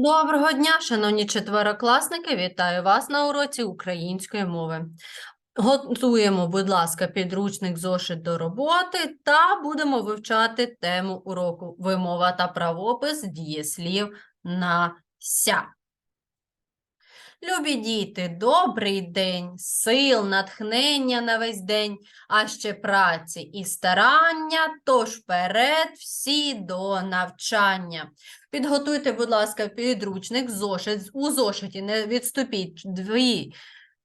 Доброго дня, шановні четверокласники! Вітаю вас на уроці української мови. Готуємо, будь ласка, підручник зошит до роботи та будемо вивчати тему уроку вимова та правопис дієслів на ся. Любі діти, добрий день, сил, натхнення на весь день, а ще праці і старання, тож вперед всі до навчання. Підготуйте, будь ласка, підручник, зошит. У зошиті не відступіть дві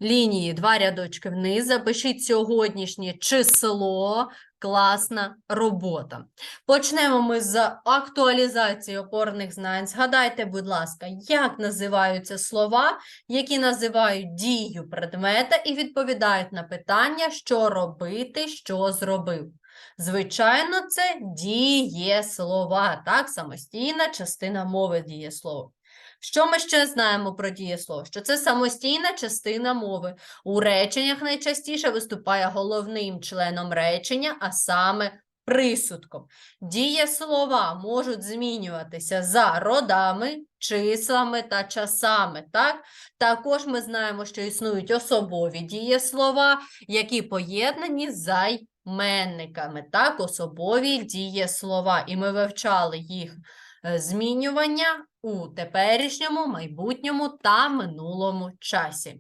лінії, два рядочки вниз. Запишіть сьогоднішнє число, класна робота. Почнемо ми з актуалізації опорних знань. Згадайте, будь ласка, як називаються слова, які називають дію предмета і відповідають на питання, що робити, що зробив. Звичайно, це дієслова, так, самостійна частина мови дієслова. Що ми ще знаємо про дієслово? Що це самостійна частина мови. У реченнях найчастіше виступає головним членом речення, а саме присудком. Дієслова можуть змінюватися за родами, числами та часами. Так? Також ми знаємо, що існують особові дієслова, які поєднані з займенниками, так, особові дієслова. І ми вивчали їх е, змінювання у теперішньому, майбутньому та минулому часі.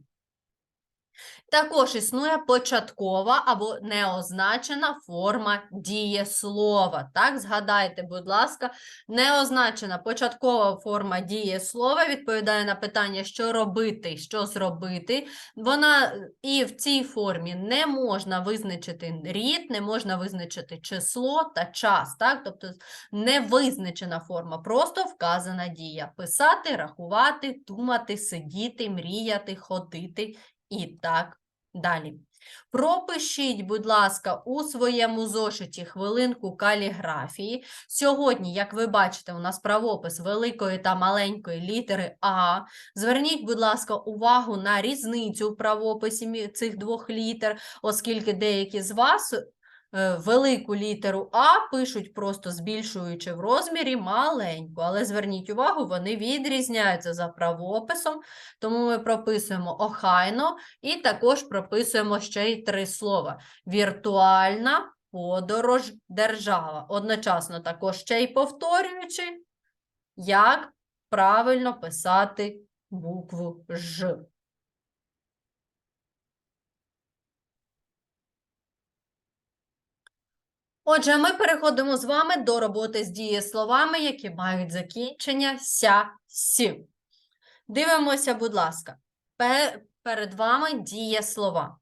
Також існує початкова або неозначена форма дієслова. Так, згадайте, будь ласка, неозначена початкова форма дієслова відповідає на питання, що робити, що зробити. Вона е, і в цій формі не можна визначити рід, не можна визначити число та час. Так? Тобто невизначена форма, просто вказана дія. Писати, рахувати, думати, сидіти, мріяти, ходити і так далі. Пропишіть, будь ласка, у своєму зошиті хвилинку каліграфії. Сьогодні, як ви бачите, у нас правопис великої та маленької літери А. Зверніть, будь ласка, увагу на різницю в правописі цих двох літер, оскільки деякі з вас велику літеру А пишуть просто збільшуючи в розмірі маленьку, але зверніть увагу, вони відрізняються за правописом, тому ми прописуємо охайно і також прописуємо ще й три слова: віртуальна подорож держава. Одночасно також ще й повторюючи, як правильно писати букву Ж. Отже, ми переходимо з вами до роботи з дієсловами, які мають закінчення ся сі. Дивимося, будь ласка, перед вами дієслова.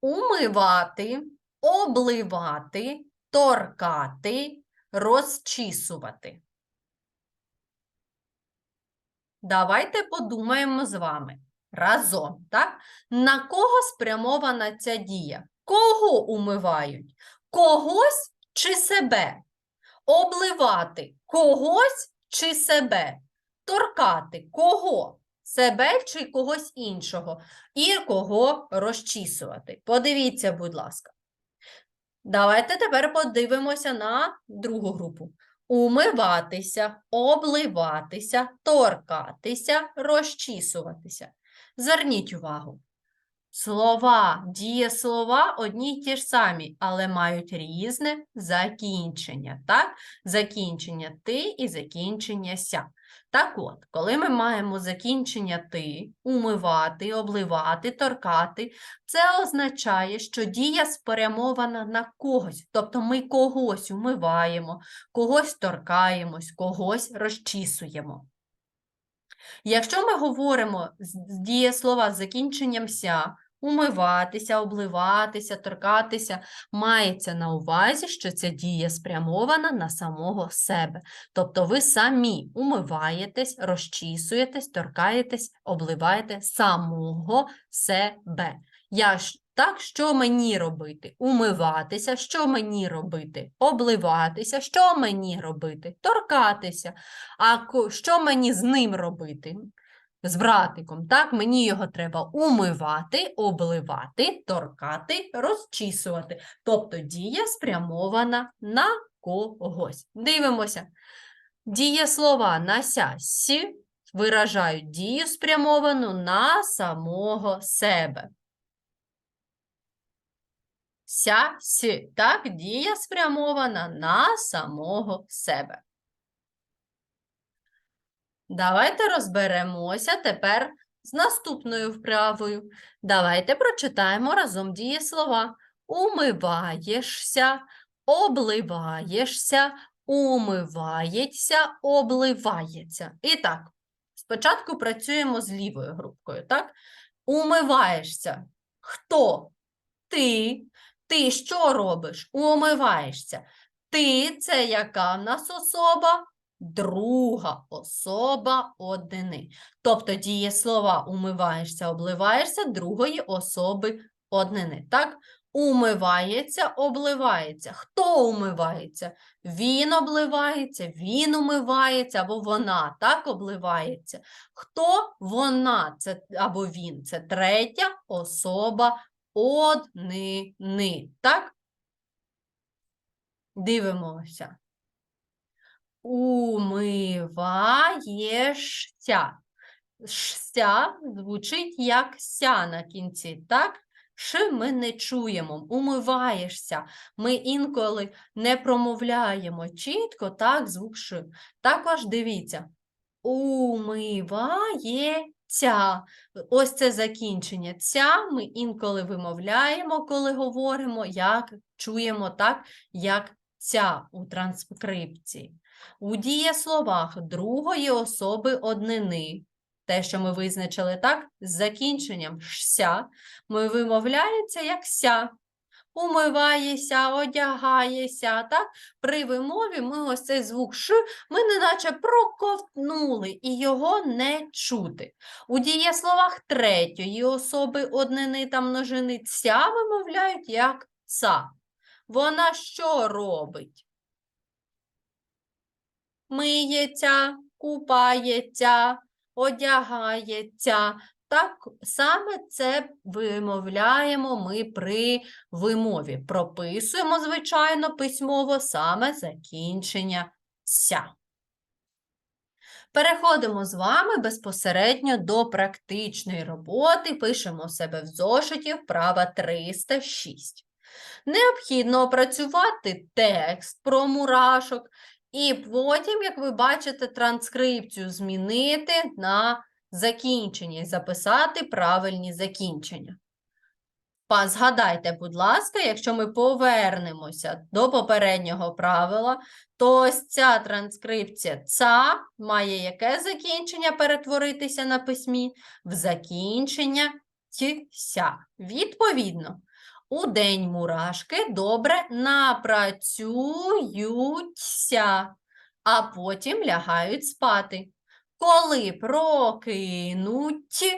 Умивати, обливати, торкати, розчісувати. Давайте подумаємо з вами разом, так? На кого спрямована ця дія? Кого умивають? Когось чи себе? Обливати когось чи себе? Торкати кого? Себе чи когось іншого? І кого розчісувати? Подивіться, будь ласка. Давайте тепер подивимося на другу групу. Умиватися, обливатися, торкатися, розчісуватися. Зверніть увагу. Слова, дієслова одні й ті ж самі, але мають різне закінчення. Так? Закінчення ти і закінчення ся. Так от, коли ми маємо закінчення ти, умивати, обливати, торкати, це означає, що дія спрямована на когось. Тобто ми когось умиваємо, когось торкаємось, когось розчісуємо. Якщо ми говоримо з дієслова з закінченням ся, умиватися, обливатися, торкатися, мається на увазі, що ця дія спрямована на самого себе. Тобто ви самі умиваєтесь, розчісуєтесь, торкаєтесь, обливаєте самого себе. Я ж так, що мені робити? Умиватися, що мені робити? Обливатися, що мені робити? Торкатися. А що мені з ним робити? З братиком, так? Мені його треба умивати, обливати, торкати, розчісувати. Тобто дія спрямована на когось. Дивимося. Дієслова на ся, сі виражають дію спрямовану на самого себе. Ся, так, дія спрямована на самого себе. Давайте розберемося тепер з наступною вправою. Давайте прочитаємо разом дієслова. Умиваєшся, обливаєшся, умивається, обливається. І так, спочатку працюємо з лівою групкою, так? Умиваєшся. Хто? Ти. Ти що робиш? Умиваєшся. Ти це яка в нас особа? Друга особа однини. Тобто дієслова умиваєшся, обливаєшся другої особи однини. Так? Умивається, обливається. Хто умивається? Він обливається, він умивається, або вона так обливається. Хто вона це або він? Це третя особа однини. Так? Дивимося. Умиваєшся. Ся звучить як ся на кінці, так? Ш ми не чуємо, умиваєшся. Ми інколи не промовляємо чітко, так, звук ш. Також дивіться. Умивається. Ось це закінчення. Ця ми інколи вимовляємо, коли говоримо, як чуємо так, як ця у транскрипції. У дієсловах другої особи однини, те, що ми визначили так, з закінченням ся, ми вимовляється як ся. Умиваєшся, одягаєшся, так? При вимові ми ось цей звук ш, ми неначе проковтнули і його не чути. У дієсловах третьої особи однини та множини ця вимовляють як ца. Вона що робить? Миється, купається, одягається. Так саме це вимовляємо ми при вимові. Прописуємо, звичайно, письмово саме закінчення ся. Переходимо з вами безпосередньо до практичної роботи. Пишемо себе в зошиті вправа 306. Необхідно опрацювати текст про мурашок, і потім, як ви бачите, транскрипцію змінити на закінчення і записати правильні закінчення. Згадайте, будь ласка, якщо ми повернемося до попереднього правила, то ось ця транскрипція «ца» має яке закінчення перетворитися на письмі? В закінчення «тся». Відповідно, у день мурашки добре напрацюються, а потім лягають спати. Коли прокинуться,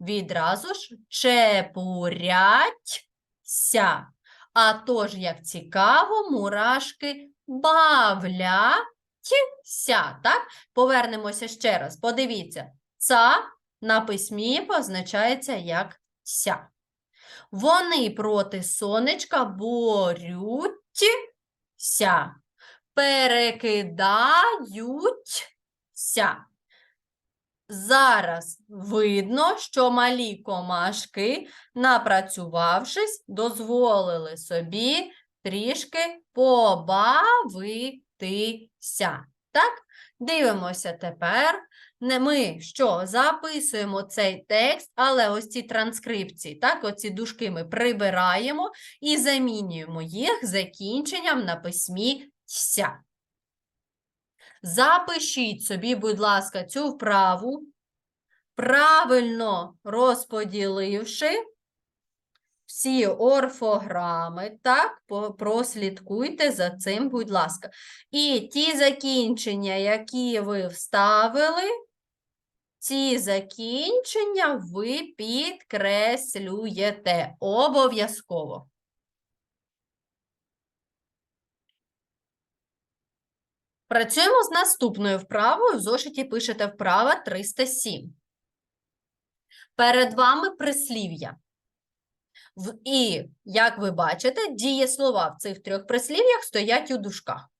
відразу ж чепуряться. А тож, як цікаво, мурашки бавляться. Так? Повернемося ще раз. Подивіться, ца на письмі позначається як ся. Вони проти сонечка борються, перекидаються. Зараз видно, що малі комашки, напрацювавшись, дозволили собі трішки побавитися. Так? Дивимося тепер. Не ми що записуємо цей текст, але ось ці транскрипції, так, оці дужки ми прибираємо і замінюємо їх закінченням на письмі ся. Запишіть собі, будь ласка, цю вправу, правильно розподіливши всі орфограми, так, прослідкуйте за цим, будь ласка. І ті закінчення, які ви вставили, ці закінчення ви підкреслюєте обов'язково. Працюємо з наступною вправою. В зошиті пишете вправа 307. Перед вами прислів'я. І, як ви бачите, дієслова в цих трьох прислів'ях стоять у дужках.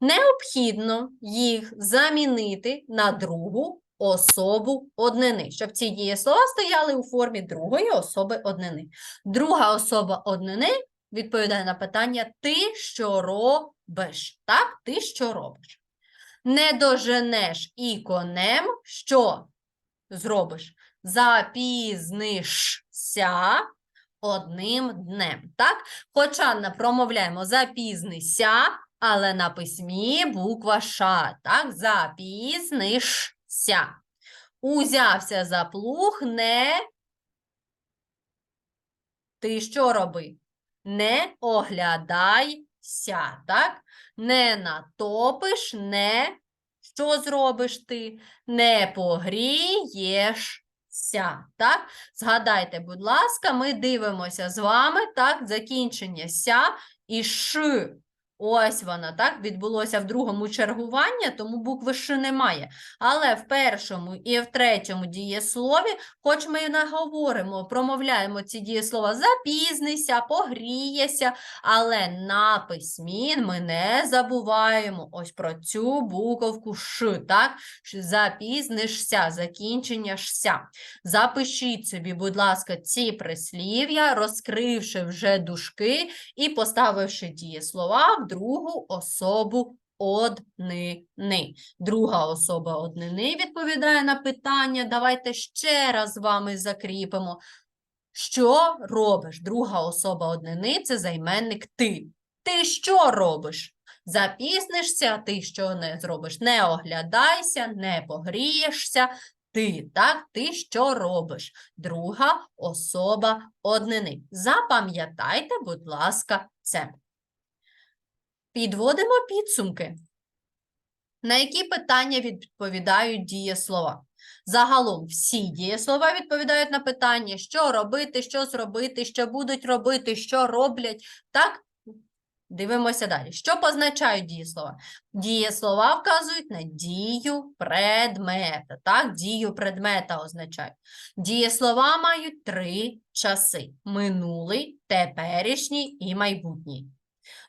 Необхідно їх замінити на другу особу однини, щоб ці дієслова стояли у формі другої особи однини. Друга особа однини відповідає на питання ти що робиш? Так, ти що робиш? Не доженеш і конем, що зробиш? Запізнишся одним днем. Так? Хоча промовляємо запізнися, але на письмі буква Ш. Так? Запізнишся. Узявся за плуг, не ти що роби? Не оглядайся, так? Не натопиш, не що зробиш ти? Не погрієшся, так? Згадайте, будь ласка, ми дивимося з вами, так, закінчення ся і ш. Ось вона, так, відбулося в другому чергуванні, тому букви ш немає. Але в першому і в третьому дієслові, хоч ми і не говоримо, промовляємо ці дієслова запізнися, погрієся, але на письмі ми не забуваємо ось про цю буковку ш, так? Запізнишся, закінчення шся. Запишіть собі, будь ласка, ці прислів'я, розкривши вже дужки і поставивши дієслова в другу особу однини. Друга особа однини відповідає на питання. Давайте ще раз вами закріпимо. Що робиш? Друга особа однини це займенник ти. Ти що робиш? Запізнишся, ти що не зробиш? Не оглядайся, не погрієшся. Ти, так? Ти що робиш? Друга особа однини. Запам'ятайте, будь ласка, це. Підводимо підсумки. На які питання відповідають дієслова? Загалом всі дієслова відповідають на питання, що робити, що зробити, що будуть робити, що роблять. Так? Дивимося далі. Що позначають дієслова? Дієслова вказують на дію предмета. Так, дію предмета означають. Дієслова мають три часи: минулий, теперішній і майбутній.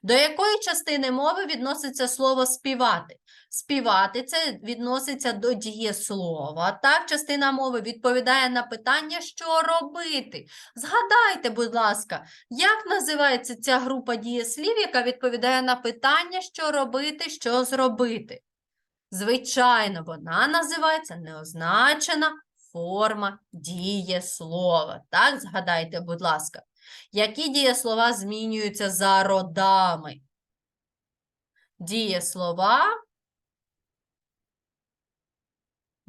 До якої частини мови відноситься слово співати? Співати це відноситься до дієслова. Так, частина мови відповідає на питання, що робити. Згадайте, будь ласка, як називається ця група дієслів, яка відповідає на питання, що робити, що зробити? Звичайно, вона називається неозначена форма дієслова. Так, згадайте, будь ласка. Які дієслова змінюються за родами? Дієслова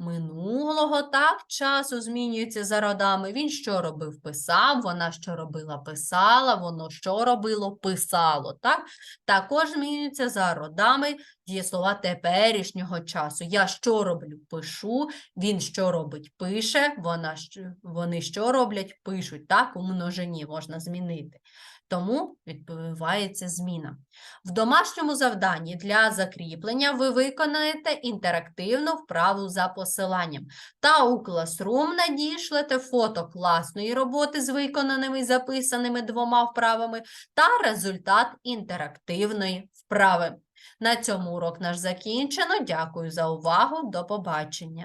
минулого так часу змінюються за родами. Він що робив? Писав, вона що робила? Писала, воно що робило? Писало. Так? Також змінюються за родами дієслова теперішнього часу. Я що роблю? Пишу, він що робить? Пише, вона вони що роблять? Пишуть. Так, у множині можна змінити. Тому відбувається зміна. В домашньому завданні для закріплення ви виконаєте інтерактивну вправу за посиланням та у Classroom надішлете фото класної роботи з виконаними і записаними двома вправами та результат інтерактивної вправи. На цьому урок наш закінчено. Дякую за увагу. До побачення.